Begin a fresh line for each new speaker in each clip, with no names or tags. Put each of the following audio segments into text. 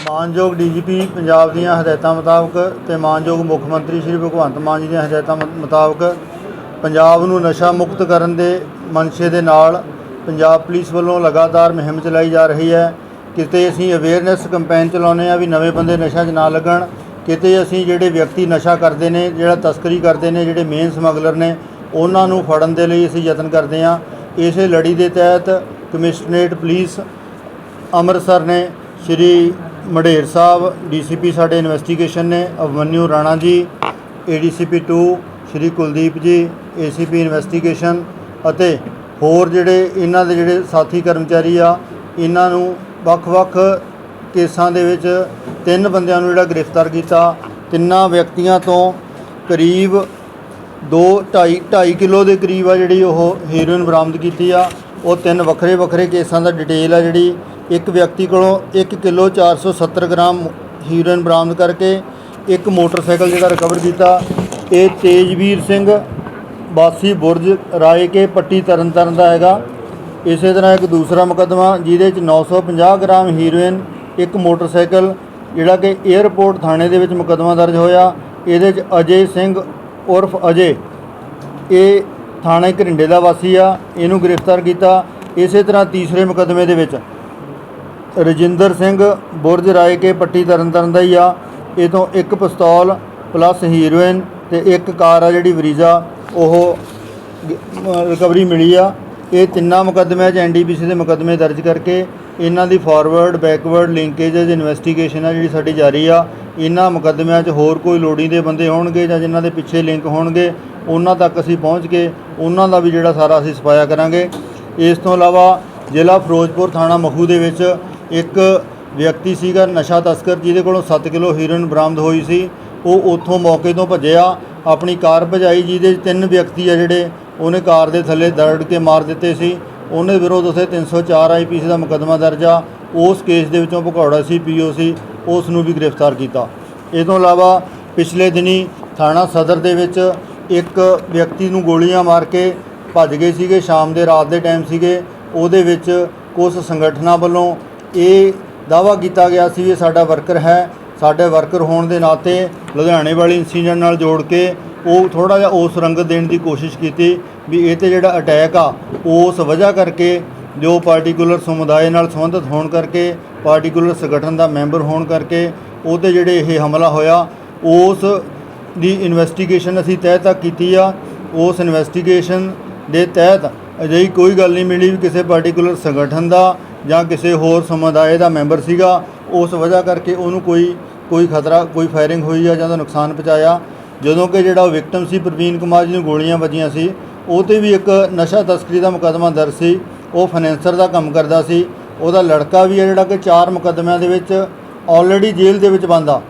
ਮਾਨਯੋਗ ਡੀਜੀਪੀ ਪੰਜਾਬ ਦੀਆਂ ਹਦਾਇਤਾਂ ਮੁਤਾਬਕ ਤੇ ਮਾਨਯੋਗ ਮੁੱਖ ਮੰਤਰੀ ਸ਼੍ਰੀ ਭਗਵੰਤ ਮਾਨ ਜੀ ਦੀਆਂ ਹਦਾਇਤਾਂ ਮੁਤਾਬਕ ਪੰਜਾਬ ਨੂੰ ਨਸ਼ਾ ਮੁਕਤ ਕਰਨ ਦੇ ਮਨਸ਼ੇ ਦੇ ਨਾਲ ਪੰਜਾਬ ਪੁਲਿਸ ਵੱਲੋਂ ਲਗਾਤਾਰ ਮੁਹਿੰਮ ਚਲਾਈ ਜਾ ਰਹੀ ਹੈ। ਕਿਤੇ ਅਸੀਂ ਅਵੇਅਰਨੈਸ ਕੈਂਪੇਨ ਚਲਾਉਂਦੇ ਆ ਵੀ ਨਵੇਂ ਬੰਦੇ ਨਸ਼ਾ 'ਚ ਨਾ ਲੱਗਣ, ਕਿਤੇ ਅਸੀਂ ਜਿਹੜੇ ਵਿਅਕਤੀ ਨਸ਼ਾ ਕਰਦੇ ਨੇ, ਜਿਹੜਾ ਤਸਕਰੀ ਕਰਦੇ ਨੇ, ਜਿਹੜੇ ਮੇਨ ਸਮਗਲਰ ਨੇ, ਉਹਨਾਂ ਨੂੰ ਫੜਨ ਦੇ ਲਈ ਅਸੀਂ ਯਤਨ ਕਰਦੇ ਆ ਇਸੇ ਲੜੀ ਦੇ ਤਹਿਤ ਕਮਿਸ਼ਨਰੇਟ ਪੁਲਿਸ ਅੰਮ੍ਰਿਤਸਰ ਨੇ ਸ਼੍ਰੀ ਮਡੇਰ ਸਾਹਿਬ, ਡੀਸੀਪੀ ਸਾਡੇ ਇਨਵੈਸਟੀਗੇਸ਼ਨ ਨੇ ਅਵਮਨਿਊ ਰਾਣਾ ਜੀ, ਏਡੀਸੀਪੀ 2 ਸ਼੍ਰੀ ਕੁਲਦੀਪ ਜੀ, ਏਸੀਪੀ ਇਨਵੈਸਟੀਗੇਸ਼ਨ ਅਤੇ ਹੋਰ ਜਿਹੜੇ ਇਹਨਾਂ ਦੇ ਜਿਹੜੇ ਸਾਥੀ ਕਰਮਚਾਰੀ ਆ, ਇਹਨਾਂ ਨੂੰ ਵੱਖ-ਵੱਖ ਕੇਸਾਂ ਦੇ ਵਿੱਚ ਤਿੰਨ ਬੰਦਿਆਂ ਨੂੰ ਜਿਹੜਾ ਗ੍ਰਿਫਤਾਰ ਕੀਤਾ। ਤਿੰਨਾਂ ਵਿਅਕਤੀਆਂ ਤੋਂ ਕਰੀਬ 2 2.5 2.5 ਕਿਲੋ ਦੇ ਕਰੀਬ ਆ ਜਿਹੜੀ ਉਹ ਹੀਰੋਇਨ ਬਰਾਮਦ ਕੀਤੀ ਆ। ਉਹ ਤਿੰਨ ਵੱਖਰੇ ਵੱਖਰੇ ਕੇਸਾਂ ਦਾ ਡਿਟੇਲ ਆ ਜਿਹੜੀ ਇੱਕ ਵਿਅਕਤੀ ਕੋਲੋਂ 1 ਕਿਲੋ 470 ਗ੍ਰਾਮ ਹੀਰੋਇਨ ਬਰਾਮਦ ਕਰਕੇ ਇੱਕ ਮੋਟਰਸਾਈਕਲ ਜਿਹੜਾ ਰਿਕਵਰ ਕੀਤਾ। ਇਹ ਤੇਜਵੀਰ ਸਿੰਘ ਬਾਸੀ ਬੁਰਜ, ਰਾਏ ਕੇ ਪੱਟੀ ਤਰਨਤਾਰਨ ਦਾ ਹੈਗਾ। ਇਸੇ ਤਰ੍ਹਾਂ ਇੱਕ ਦੂਸਰਾ ਮੁਕੱਦਮਾ, ਜਿਹਦੇ ਚ 950 ਗ੍ਰਾਮ ਹੀਰੋਇਨ, ਇੱਕ ਮੋਟਰਸਾਈਕਲ, ਜਿਹੜਾ ਕਿ 에ਅਰਪੋਰਟ ਥਾਣੇ ਦੇ ਵਿੱਚ ਮੁਕੱਦਮਾ ਦਰਜ ਹੋਇਆ। ਇਹਦੇ ਚ ਅਜੇ ਸਿੰਘ ਉਰਫ ਅਜੇ, ਇਹ ਥਾਣੇ ਘਰਿੰਡੇ ਦਾ ਵਾਸੀ ਆ। ਇਹਨੂੰ ਗ੍ਰਿਫਤਾਰ ਕੀਤਾ। ਇਸੇ ਤਰ੍ਹਾਂ ਤੀਸਰੇ ਮੁਕੱਦਮੇ ਦੇ ਵਿੱਚ ਰਜਿੰਦਰ ਸਿੰਘ ਬੁਰਜ ਰਾਏ ਕੇ ਪੱਟੀ ਤਰਨਤਾਰਨ ਦਾ ਹੀ ਆ। ਇਹ ਤੋਂ ਇੱਕ ਪਿਸਤੌਲ ਪਲੱਸ ਹੀਰੋਇਨ ਤੇ ਇੱਕ ਕਾਰ ਆ ਜਿਹੜੀ ਵਰੀਜ਼ਾ, ਉਹ ਰਿਕਵਰੀ ਮਿਲੀ ਆ। ਇਹ ਤਿੰਨਾਂ ਮੁਕੱਦਮਿਆਂ 'ਚ ਐਨਡੀਪੀਸੀ ਦੇ ਮੁਕੱਦਮੇ ਦਰਜ ਕਰਕੇ ਇਹਨਾਂ ਦੀ ਫਾਰਵਰਡ ਬੈਕਵਰਡ ਲਿੰਕੇजेस ਇਨਵੈਸਟੀਗੇਸ਼ਨ ਆ ਜਿਹੜੀ ਸਾਡੀ ਜਾਰੀ ਆ। ਇਹਨਾਂ ਮੁਕੱਦਮਿਆਂ 'ਚ ਹੋਰ ਕੋਈ ਲੋੜੀਂਦੇ ਬੰਦੇ ਹੋਣਗੇ ਜਾਂ ਜਿਨ੍ਹਾਂ ਦੇ ਪਿੱਛੇ ਲਿੰਕ ਹੋਣਗੇ, ਉਹਨਾਂ ਤੱਕ ਅਸੀਂ ਪਹੁੰਚ ਕੇ ਉਹਨਾਂ ਦਾ ਵੀ ਜਿਹੜਾ ਸਾਰਾ ਅਸੀਂ ਸਫਾਇਆ ਕਰਾਂਗੇ। ਇਸ ਤੋਂ ਇਲਾਵਾ ਜ਼ਿਲ੍ਹਾ ਫਿਰੋਜ਼ਪੁਰ ਥਾਣਾ ਮਖੂ ਦੇ ਵਿੱਚ ਇੱਕ ਵਿਅਕਤੀ ਸੀਗਾ ਨਸ਼ਾ ਤਸਕਰ, ਜਿਹਦੇ ਕੋਲੋਂ 7 ਕਿਲੋ ਹੀਰੋਇਨ ਬਰਾਮਦ ਹੋਈ ਸੀ। ਉਹ ਉੱਥੋਂ ਮੌਕੇ ਤੋਂ ਭੱਜਿਆ, ਆਪਣੀ ਕਾਰ ਭਜਾਈ, ਜਿਹਦੇ ਤਿੰਨ ਵਿਅਕਤੀ ਆ ਜਿਹੜੇ, ਉਹਨੇ ਕਾਰ ਦੇ ਥੱਲੇ ਦਰੜ ਕੇ ਮਾਰ ਦਿੱਤੇ ਸੀ। ਉਹਨੇ ਵਿਰੋਧ ਉਸੇ 304 ਆਈਪੀਸੀ ਦਾ ਮੁਕੱਦਮਾ ਦਰਜ ਆ। ਉਸ ਕੇਸ ਦੇ ਵਿੱਚੋਂ ਭਗੌੜਾ ਸੀ ਪੀਓ ਸੀ, ਉਸ ਨੂੰ ਵੀ ਗ੍ਰਿਫਤਾਰ ਕੀਤਾ। ਇਹ ਤੋਂ ਇਲਾਵਾ ਪਿਛਲੇ ਦਿਨੀ ਥਾਣਾ ਸਦਰ ਦੇ ਵਿੱਚ ਇੱਕ ਵਿਅਕਤੀ ਨੂੰ ਗੋਲੀਆਂ ਮਾਰ ਕੇ ਭੱਜ ਗਏ ਸੀਗੇ। ਸ਼ਾਮ ਦੇ ਰਾਤ ਦੇ ਟਾਈਮ ਸੀਗੇ। ਉਹਦੇ ਵਿੱਚ ਕੁਝ ਸੰਗਠਨਾਂ ਵੱਲੋਂ ਇਹ ਦਾਵਾ ਕੀਤਾ ਗਿਆ ਸੀ ਵੀ ਇਹ ਸਾਡਾ ਵਰਕਰ ਹੈ, ਸਾਡੇ ਵਰਕਰ ਹੋਣ ਦੇ ਨਾਤੇ ਲੁਧਿਆਣੇ ਵਾਲੀ ਇੰਸੀਡੈਂਟ ਨਾਲ ਜੋੜ ਕੇ ਉਹ ਥੋੜਾ ਜਿਹਾ ਉਸ ਰੰਗਤ ਦੇਣ ਦੀ ਕੋਸ਼ਿਸ਼ ਕੀਤੀ ਵੀ ਇਹ ਤੇ ਜਿਹੜਾ ਅਟੈਕ ਆ, ਉਸ ਵਜ੍ਹਾ ਕਰਕੇ ਜੋ ਪਾਰਟਿਕੂਲਰ ਸਮੁਦਾਇ ਨਾਲ ਸੰਬੰਧਿਤ ਹੋਣ ਕਰਕੇ ਪਾਰਟਿਕੂਲਰ ਸੰਗਠਨ ਦਾ ਮੈਂਬਰ ਹੋਣ ਕਰਕੇ ਉਹਤੇ ਜਿਹੜੇ ਇਹ ਹਮਲਾ ਹੋਇਆ, ਉਸ ਦੀ ਇਨਵੈਸਟੀਗੇਸ਼ਨ ਅਸੀਂ ਤਹਿ ਤੱਕ ਕੀਤੀ ਆ। ਉਸ ਇਨਵੈਸਟੀਗੇਸ਼ਨ ਦੇ ਤਹਿਤ ਅਜਿਹੀ ਕੋਈ ਗੱਲ ਨਹੀਂ ਮਿਲੀ ਵੀ ਕਿਸੇ ਪਾਰਟਿਕੂਲਰ ਸੰਗਠਨ ਦਾ ਜਾਂ ਕਿਸੇ ਹੋਰ ਸਮੁਦਾਇ ਦਾ ਮੈਂਬਰ ਸੀਗਾ, ਉਸ ਵਜ੍ਹਾ ਕਰਕੇ ਉਹਨੂੰ ਕੋਈ ਕੋਈ ਖਤਰਾ, ਕੋਈ ਫਾਇਰਿੰਗ ਹੋਈ ਆ ਜਾਂ ਉਹਦਾ ਨੁਕਸਾਨ ਪਹੁੰਚਾਇਆ। ਜਦੋਂ ਕਿ ਜਿਹੜਾ ਉਹ ਵਿਕਟਮ ਸੀ, ਪ੍ਰਵੀਨ ਕੁਮਾਰ ਜੀ ਨੂੰ ਗੋਲੀਆਂ ਵੱਜੀਆਂ ਸੀ, ਉਹ 'ਤੇ ਵੀ ਇੱਕ ਨਸ਼ਾ ਤਸਕਰੀ ਦਾ ਮੁਕੱਦਮਾ ਦਰਜ ਸੀ। ਉਹ ਫਾਈਨੈਂਸਰ ਦਾ ਕੰਮ ਕਰਦਾ ਸੀ। ਉਹਦਾ ਲੜਕਾ ਵੀ ਹੈ ਜਿਹੜਾ ਕਿ ਚਾਰ ਮੁਕੱਦਮਿਆਂ ਦੇ ਵਿੱਚ ਆਲਰੇਡੀ ਜੇਲ੍ਹ ਦੇ ਵਿੱਚ ਬੰਦਾ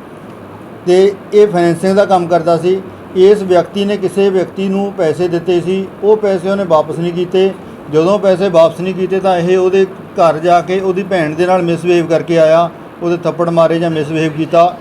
ਤੇ ਇਹ ਫਾਈਨੈਂਸਿੰਗ ਦਾ ਕੰਮ ਕਰਦਾ ਸੀ। ਇਸ ਵਿਅਕਤੀ ਨੇ ਕਿਸੇ ਵਿਅਕਤੀ ਨੂੰ ਪੈਸੇ ਦਿੱਤੇ ਸੀ। ਉਹ ਪੈਸੇ ਉਹਨੇ ਵਾਪਸ ਨਹੀਂ ਕੀਤੇ। ਜਦੋਂ ਪੈਸੇ ਵਾਪਸ ਨਹੀਂ ਕੀਤੇ ਤਾਂ ਇਹ ਉਹਦੇ ਘਰ ਜਾ ਕੇ ਉਹਦੀ ਭੈਣ ਦੇ ਨਾਲ ਮਿਸਬਿਹੇਵ ਕਰਕੇ ਆਇਆ, ਉਹਦੇ ਥੱਪੜ ਮਾਰੇ ਜਾਂ ਮਿਸਬਿਹੇਵ ਕੀਤਾ।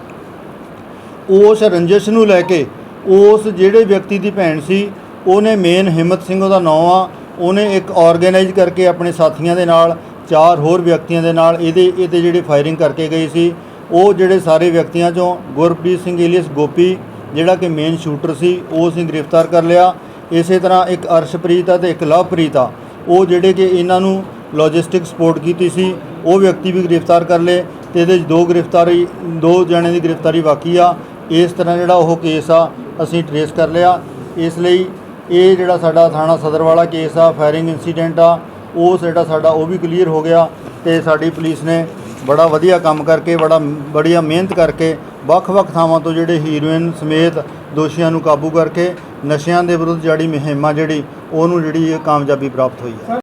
ਉਸ ਰੰਜਿਸ਼ ਨੂੰ ਲੈ ਕੇ ਉਸ ਜਿਹੜੇ ਵਿਅਕਤੀ ਦੀ ਭੈਣ ਸੀ, ਉਹਨੇ ਮੇਨ ਹਿੰਮਤ ਸਿੰਘ ਉਹਦਾ ਨਾਮ ਆ, ਉਹਨੇ ਇੱਕ ਆਰਗੇਨਾਈਜ਼ ਕਰਕੇ ਆਪਣੇ ਸਾਥੀਆਂ ਦੇ ਨਾਲ, ਚਾਰ ਹੋਰ ਵਿਅਕਤੀਆਂ ਦੇ ਨਾਲ ਇਹਦੇ ਇਹਦੇ ਜਿਹੜੇ ਫਾਇਰਿੰਗ ਕਰਕੇ ਗਏ ਸੀ। ਉਹ ਜਿਹੜੇ ਸਾਰੇ ਵਿਅਕਤੀਆਂ ਚੋਂ ਗੁਰਪ੍ਰੀਤ ਸਿੰਘ, ਏਲੀਅਸ ਗੋਪੀ ਜਿਹੜਾ ਕਿ ਮੇਨ ਸ਼ੂਟਰ ਸੀ, ਉਹ ਅਸੀਂ ਗ੍ਰਿਫਤਾਰ ਕਰ ਲਿਆ। ਇਸੇ ਤਰ੍ਹਾਂ ਇੱਕ ਅਰਸ਼ਪ੍ਰੀਤ ਆ ਤੇ ਇੱਕ ਲਵਪ੍ਰੀਤ ਆ। ਉਹ ਜਿਹੜੇ ਕਿ ਇਹਨਾਂ ਨੂੰ ਲੌਜਿਸਟਿਕ ਸਪੋਰਟ ਕੀਤੀ ਸੀ, ਉਹ ਵਿਅਕਤੀ ਵੀ ਗ੍ਰਿਫਤਾਰ ਕਰ ਲਏ ਤੇ ਇਹਦੇ 'ਚ ਦੋ ਗ੍ਰਿਫਤਾਰੀ, ਦੋ ਜਣੇ ਦੀ ਗ੍ਰਿਫਤਾਰੀ ਬਾਕੀ ਆ। ਇਸ ਤਰ੍ਹਾਂ ਜਿਹੜਾ ਉਹ ਕੇਸ ਆ, ਅਸੀਂ ਟਰੇਸ ਕਰ ਲਿਆ। ਇਸ ਲਈ ਇਹ ਜਿਹੜਾ ਸਾਡਾ ਥਾਣਾ ਸਦਰ ਵਾਲਾ ਕੇਸ ਆ ਫਾਇਰਿੰਗ ਇਨਸੀਡੈਂਟ ਆ, ਉਹ ਜਿਹੜਾ ਸਾਡਾ ਉਹ ਵੀ ਕਲੀਅਰ ਹੋ ਗਿਆ ਤੇ ਸਾਡੀ ਪੁਲਿਸ ਨੇ ਬੜਾ ਵਧੀਆ ਕੰਮ ਕਰਕੇ, ਬੜਾ ਬੜੀਆ ਮਿਹਨਤ ਕਰਕੇ, ਵੱਖ-ਵੱਖ ਥਾਵਾਂ ਤੋਂ ਜਿਹੜੇ ਹੀਰੋਇਨ ਸਮੇਤ ਦੋਸ਼ੀਆਂ ਨੂੰ ਕਾਬੂ ਕਰਕੇ ਨਸ਼ਿਆਂ ਦੇ ਵਿਰੁੱਧ ਜਿਹੜੀ ਮੁਹਿੰਮ ਆ ਜਿਹੜੀ, ਉਹਨੂੰ ਜਿਹੜੀ ਇਹ ਕਾਮਯਾਬੀ ਪ੍ਰਾਪਤ ਹੋਈ ਹੈ।